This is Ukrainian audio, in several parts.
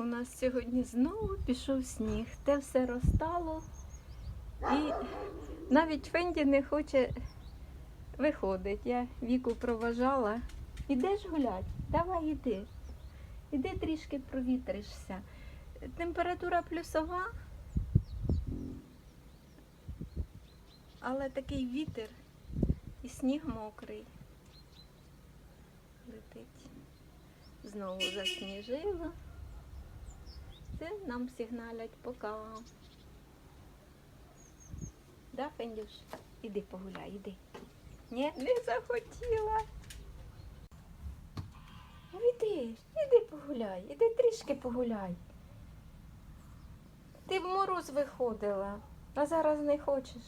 У нас сьогодні знову пішов сніг. Те все розтало. І навіть Фенді не хоче виходить. Я віку проважала. Ідеш гулять? Давай іди. Іди трішки провітришся. Температура плюсова. Але такий вітер і сніг мокрий. Летить. Знову засніжило. Це нам сигналять пока. Да, Фендюш? Іди погуляй, іди. Ні, не захотіла. Ну іди, іди погуляй, іди трішки погуляй. Ти в мороз виходила, а зараз не хочеш.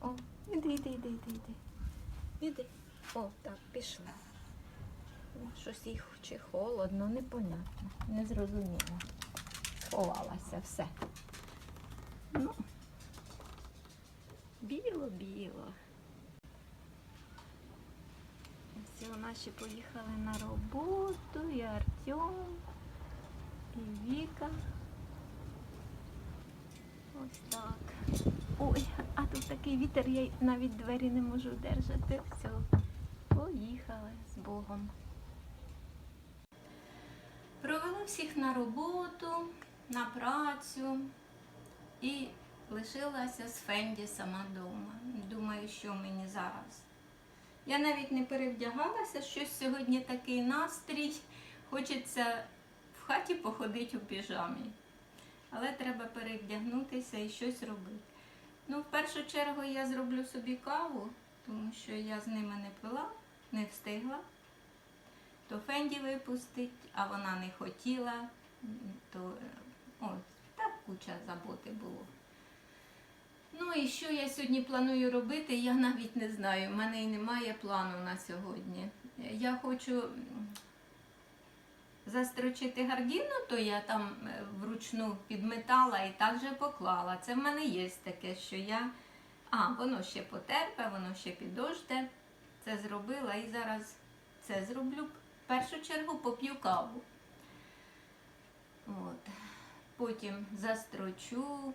О, іди, іди, іди, іди, іди. Іди. О, так, пішла. Щось їй чи холодно, непонятно, не зрозуміло. Сховалася все. Ну, біло-біло. Всі наші поїхали на роботу, і Артем, і Віка. Ось так. Ой, а тут такий вітер, я навіть двері не можу держати. Все, поїхали з Богом. Провела всіх на роботу, на працю і лишилася з Фенді сама вдома. Думаю, що мені зараз. Я навіть не перевдягалася, щось сьогодні такий настрій. Хочеться в хаті походити у піжамі. Але треба перевдягнутися і щось робити. Ну, в першу чергу я зроблю собі каву, тому що я з ними не пила, не встигла. То Фенді випустить, а вона не хотіла, то ось так куча заботи було. Ну і що я сьогодні планую робити, я навіть не знаю. У мене і немає плану на сьогодні. Я хочу застрочити гардіну, то я там е, вручну підметала і так же поклала. Це в мене є таке, що я. А, воно ще потерпе, воно ще підожде. Це зробила і зараз це зроблю. В першу чергу поп'ю каву. От. Потім застрочу,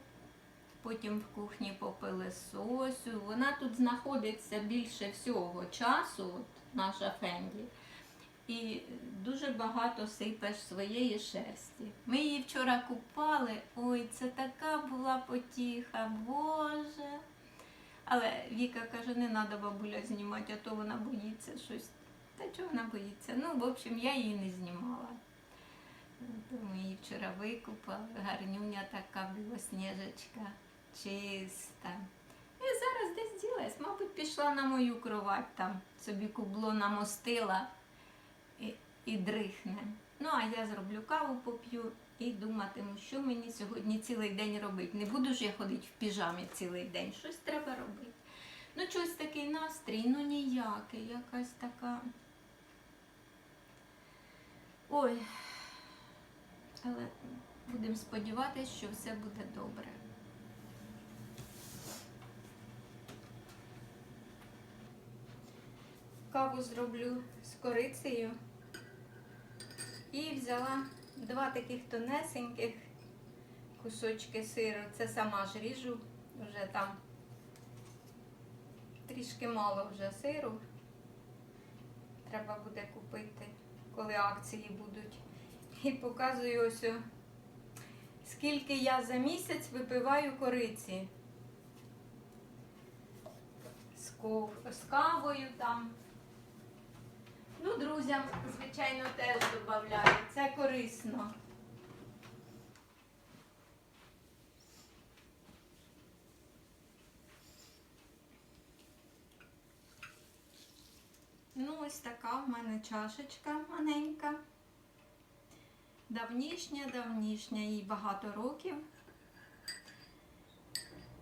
потім в кухні попилисосю. Вона тут знаходиться більше всього часу, от, наша Фенді. І дуже багато сипеш своєї шерсті. Ми її вчора купали. Ой, це така була потіха, Боже. Але Віка каже, не треба бабуля знімати, а то вона боїться щось. Та чого вона боїться? Ну, в общем, я її не знімала. Вчора викупали, гарнюня така білосніжечка, чиста. І зараз десь ділась, мабуть, пішла на мою кровать, там собі кубло намостила і, і дрихне. Ну, а я зроблю каву, поп'ю і думатиму, що мені сьогодні цілий день робити. Не буду ж я ходити в піжамі цілий день, щось треба робити. Ну, щось такий настрій, ну ніякий, якась така. Ой, але будемо сподіватися, що все буде добре. Каву зроблю з корицею і взяла два таких тонесеньких кусочки сиру. Це сама ж ріжу, вже там трішки мало вже сиру. Треба буде купити, коли акції будуть. І показую ось, скільки я за місяць випиваю кориці. З, кавою там. Ну, друзям, звичайно, теж додаю. Це корисно. Ну, ось така в мене чашечка маленька. Давнішня, давнішня, їй багато років.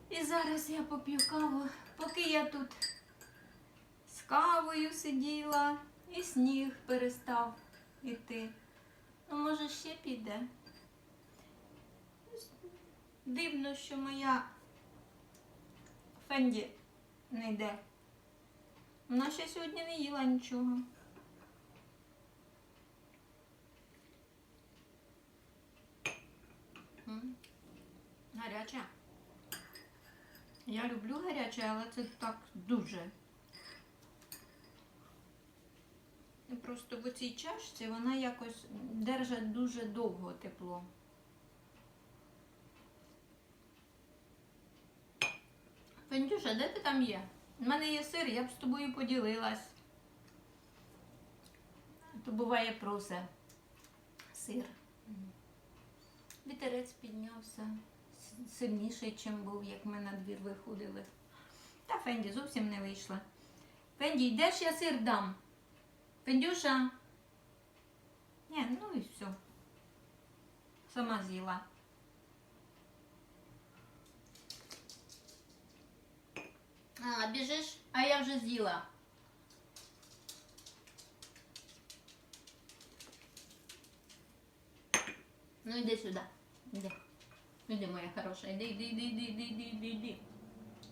І зараз я поп'ю каву, поки я тут з кавою сиділа і сніг перестав іти. Ну, може, ще піде. Дивно, що моя Фенді не йде. Вона ще сьогодні не їла нічого. Гаряче. Я люблю гаряче, але це так дуже. І Просто в цій чашці вона якось держить дуже довго тепло. Фендюша, де ти там є? У мене є сир, я б з тобою поділилась. То буває просе сир. Вітерець піднявся сильніший, ніж був, як ми на двір виходили. Та Фенді зовсім не вийшла. Фенді, йдеш я сир дам? Фендюша? Ні, ну і все. Сама з'їла. А, біжиш? А я вже з'їла. Ну йди сюди. Іди. Іди, моя хороша. Іди, іди, іди, іди, іди, іди, іди, іди.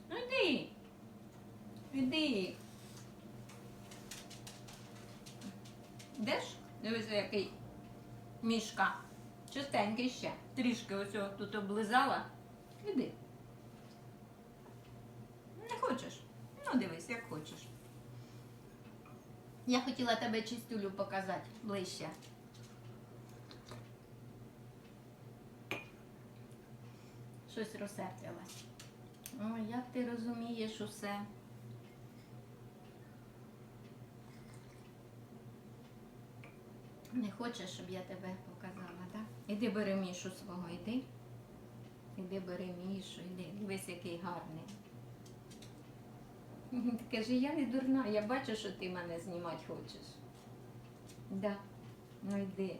Ну йди. Іди. Йдеш? Дивися, який мішка. Чистенький ще. Трішки ось тут облизала. Іди. Не хочеш? Ну, дивись, як хочеш. Я хотіла тебе чистюлю показати ближче. Щось розсердилась. Ой, як ти розумієш усе? Не хочеш, щоб я тебе показала, так? Іди бери мішу свого, йди. Іди бери мішу, йди. Дивись, який гарний. Каже, я не дурна, я бачу, що ти мене знімати хочеш. Да. Ну йди.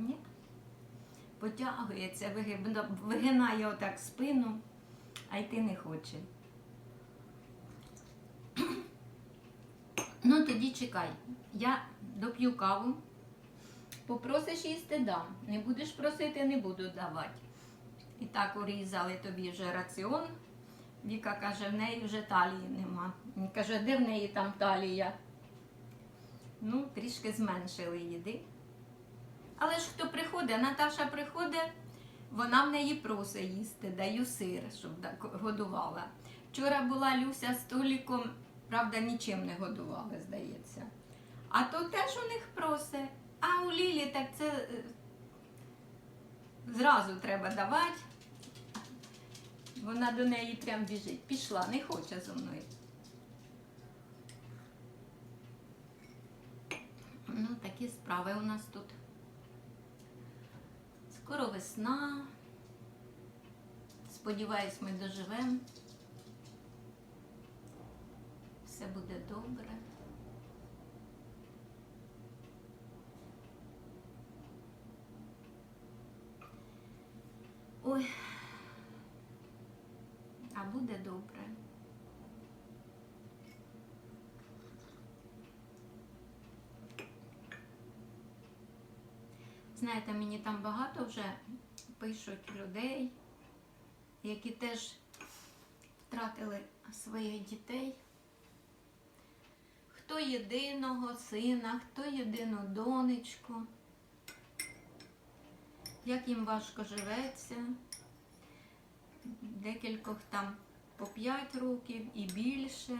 Ні. Потягується, вигинає отак спину, а йти не хоче. Ну, тоді чекай. Я доп'ю каву. Попросиш їсти дам. Не будеш просити, не буду давати. І так урізали тобі вже раціон. Віка каже, в неї вже талії нема. Він каже, де в неї там талія? Ну, трішки зменшили їди. Але ж хто приходить, Наташа приходить, вона в неї просить їсти, даю сир, щоб годувала. Вчора була Люся з Толіком, правда, нічим не годували, здається. А то теж у них просить. А у Лілі так це е, зразу треба давати. Вона до неї прям біжить. Пішла, не хоче зо мною. Ну, такі справи у нас тут. Скоро весна. Сподіваюсь, ми доживемо. Все буде добре. Ой, а буде добре. Знаєте, мені там багато вже пишуть людей, які теж втратили своїх дітей. Хто єдиного сина, хто єдину донечку, як їм важко живеться. Декількох там по 5 років і більше.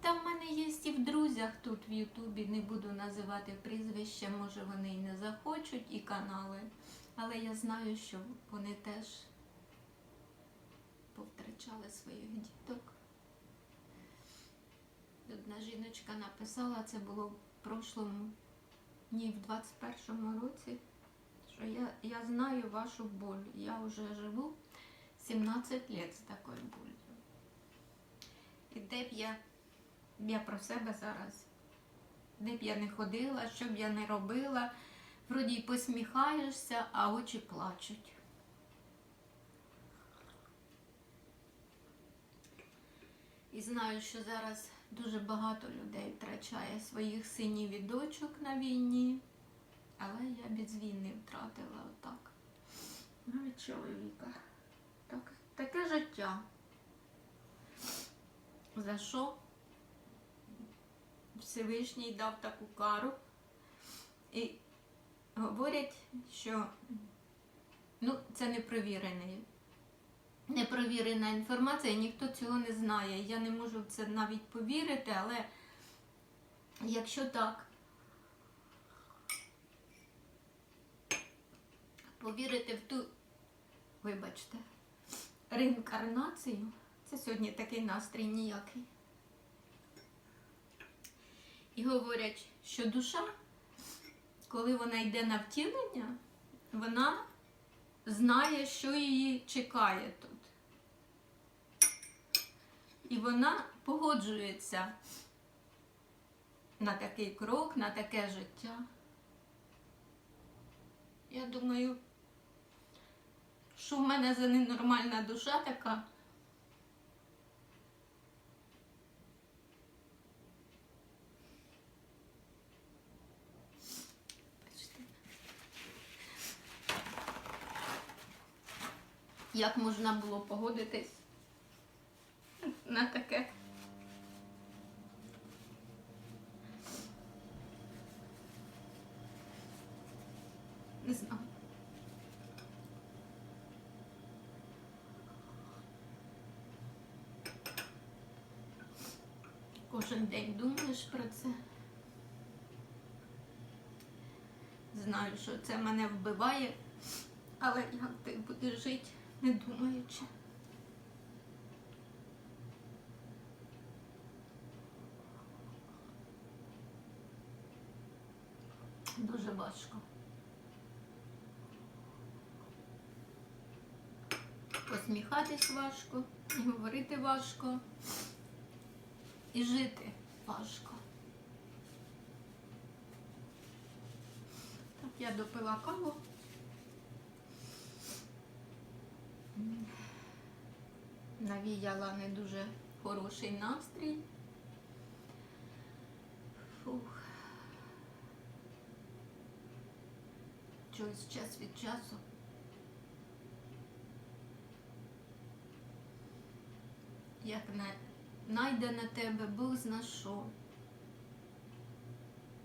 Там в мене є і в друзях тут в Ютубі, не буду називати прізвища, може вони і не захочуть, і канали. Але я знаю, що вони теж повтрачали своїх діток. Одна жіночка написала, це було в прошлому, ні, в 21-му році, що я, я знаю вашу боль. Я вже живу 17 років з такою болью. І де б я, я про себе зараз, де б я не ходила, що б я не робила, вроді й посміхаєшся, а очі плачуть. І знаю, що зараз дуже багато людей втрачає своїх синів і дочок на війні, але я без війни втратила отак. Навіть чоловіка. Так, таке життя. За що Всевишній дав таку кару. І говорять, що ну, це непровірений. Непровірена інформація, ніхто цього не знає. Я не можу в це навіть повірити, але якщо так, повірити в ту, вибачте, реінкарнацію, це сьогодні такий настрій ніякий. І говорять, що душа, коли вона йде на втілення, вона знає, що її чекає тут. І вона погоджується на такий крок, на таке життя. Я думаю, що в мене за ненормальна душа така. Бачите? Як можна було погодитись на таке? Не знаю. Кожен день думаєш про це. Знаю, що це мене вбиває, але як ти будеш жити, не думаючи. Дуже важко. Посміхатись важко, і говорити важко, і жити важко. Так, я допила каву. Навіяла не дуже хороший настрій. Фух. Чогось час від часу. Як на... найде на тебе Бог зна.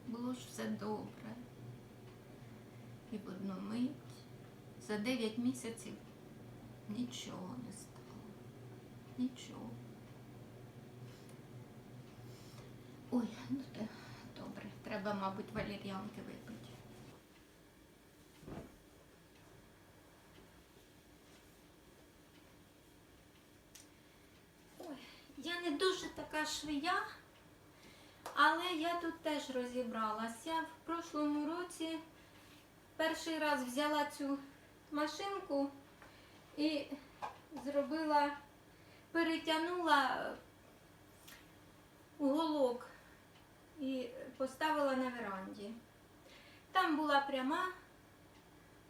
Було ж все добре. І в одну мить за 9 місяців нічого не стало. Нічого. Ой, ну те добре. Треба, мабуть, валір'янки випити. Ой, я не дуже така швия, але я тут теж розібралась. Я в прошлому році перший раз взяла цю машинку і зробила, перетягнула уголок і поставила на веранді. Там була пряма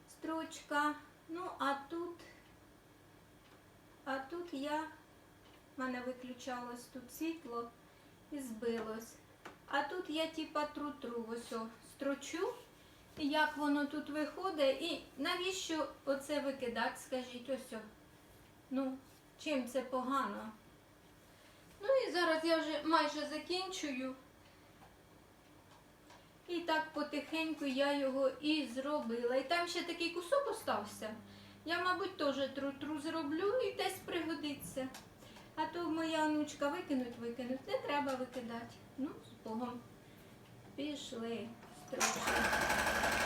строчка, ну а тут, а тут я, в мене виключалось тут світло і збилось. А тут я типа тру-тру ось строчу, як воно тут виходить, і навіщо оце викидати, скажіть, ось. Ну, чим це погано? Ну і зараз я вже майже закінчую. І так потихеньку я його і зробила. І там ще такий кусок остався. Я, мабуть, теж тру-тру зроблю і десь пригодиться. А то моя онучка викинуть, викинуть. Не треба викидати. Ну, з Богом. Пішли ハハハハ!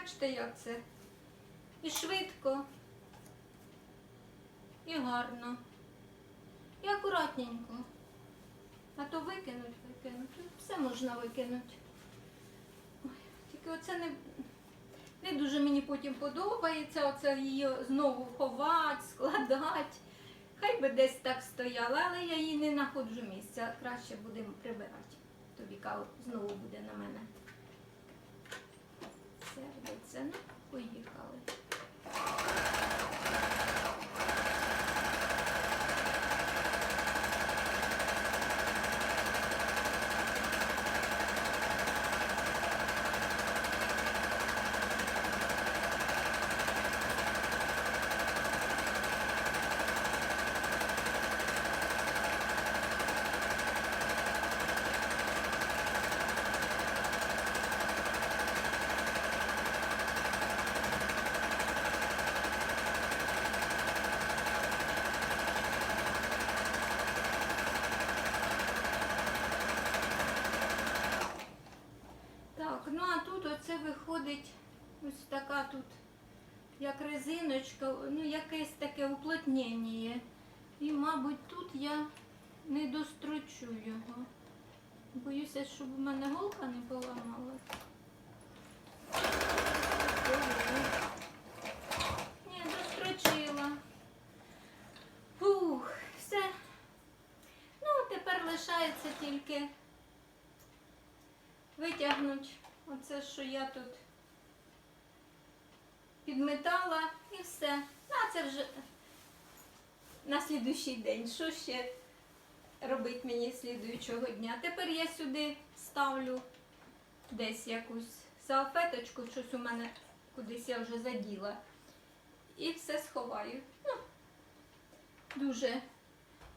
Бачите, як це? І швидко, і гарно, і акуратненько. А то викинуть, викинуть. Ну, Все можна викинути. Ой, тільки оце не, не дуже мені потім подобається, оце її знову ховати, складати. Хай би десь так стояла, але я її не знаходжу місця. Краще будемо прибирати. Тобі кава знову буде на мене. Сердиться. Ну, поїхали. Так, ну а тут оце виходить ось така тут, як резиночка, ну якесь таке уплотнення. І, мабуть, тут я не дострочу його. Боюся, щоб у мене голка не поламалась. Ні, дострочила. Фух, все. Ну, тепер лишається тільки витягнути оце, що я тут підметала і все. А це вже на слідуючий день. Що ще робити мені слідуючого дня? Тепер я сюди ставлю десь якусь салфеточку, щось у мене кудись я вже заділа. І все сховаю. Ну, дуже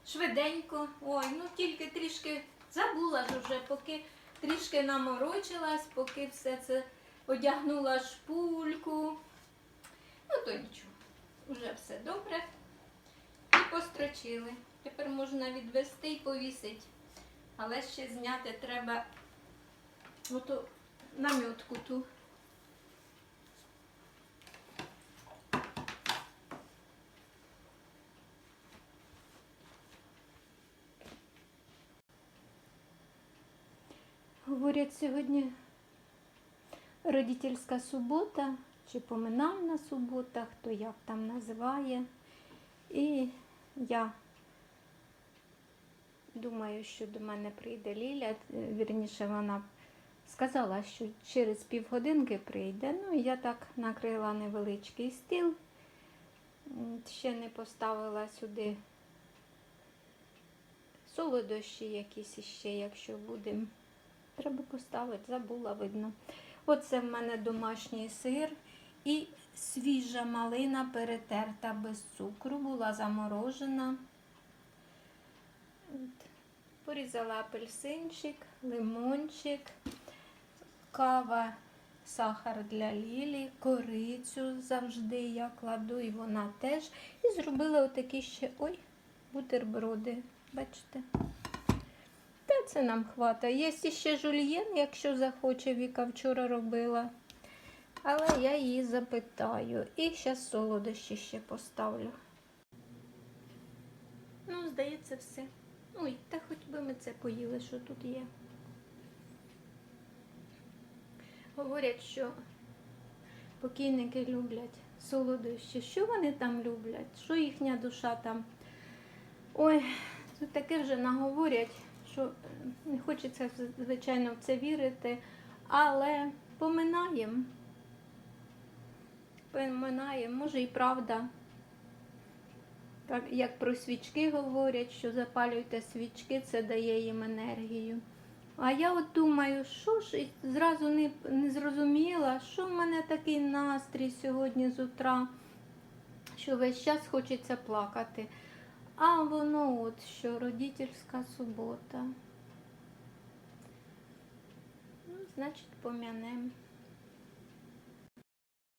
швиденько. Ой, ну тільки трішки забула ж вже, поки трішки наморочилась, поки все це одягнула шпульку. Ну, то нічого. Вже все добре. І построчили. Тепер можна відвести і повісити. Але ще зняти треба оту намітку ту. Говорять сьогодні родительська субота чи поминальна субота, хто як там називає. І я думаю, що до мене прийде Ліля. Вірніше, вона сказала, що через півгодинки прийде. Ну, я так накрила невеличкий стіл. Ще не поставила сюди солодощі якісь іще, якщо будемо. Треба поставити, забула, видно. Оце в мене домашній сир і свіжа малина перетерта без цукру, була заморожена. От. Порізала апельсинчик, лимончик, кава, сахар для Лілі, корицю завжди я кладу, і вона теж. І зробила отакі ще ой, бутерброди. Бачите? Та це нам хватає. Є ще жульєн, якщо захоче, Віка вчора робила. Але я її запитаю. І зараз солодощі ще поставлю. Ну, здається, все. Ой, та хоч би ми це поїли, що тут є. Говорять, що покійники люблять солодощі. Що вони там люблять? Що їхня душа там? Ой, тут таке вже наговорять, що не хочеться, звичайно, в це вірити, але поминаємо. Поминаємо, може і правда. Так, як про свічки говорять, що запалюйте свічки, це дає їм енергію. А я от думаю, що ж і зразу не, не зрозуміла, що в мене такий настрій сьогодні з утра, що весь час хочеться плакати. А воно от що родительська субота. Ну, значить, пом'янемо.